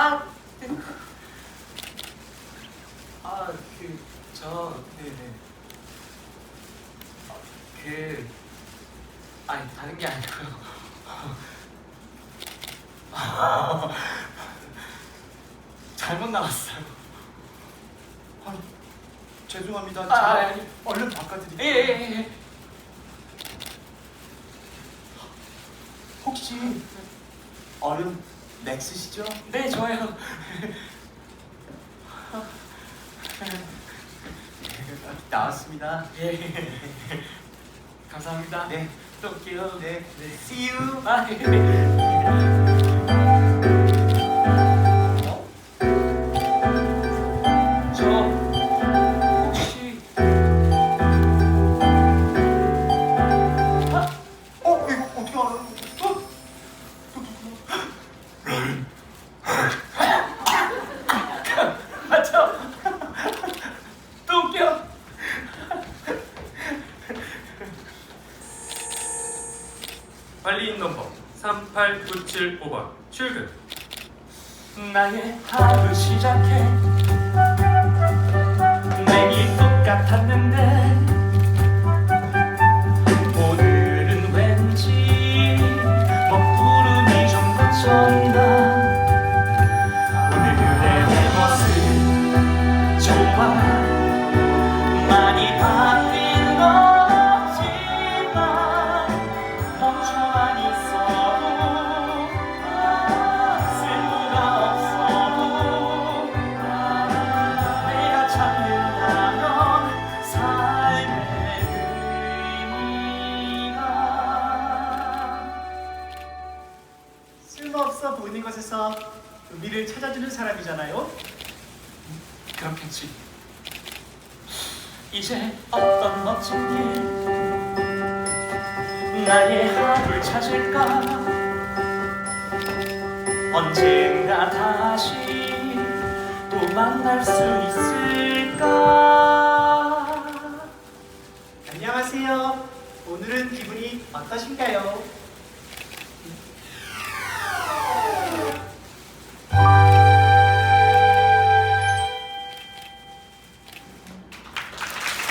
아, 그, 저, 네네. 아, 그, 아니, 다른 게 아니고요. 잘못 나왔어요. 아, 죄송합니다. 아, 제가 아니. 얼른 바꿔드릴게요. 예, 예, 예. 혹시 얼음 넥스시죠? 네, 좋아요. 나왔습니다. 예. 감사합니다. 네. 또 올게요. 네. See you. 아, 관리인 넘버 38975번 출근. 나의 하루 시작해. 매일 똑같았는데 보이는 것에서 의미를 찾아주는 사람이잖아요. 그렇겠지 이제 어떤 멋진 길 나의 하루를 찾을까 언젠가 다시 또 만날 수 있을까 안녕하세요. 오늘은 기분이 어떠신가요?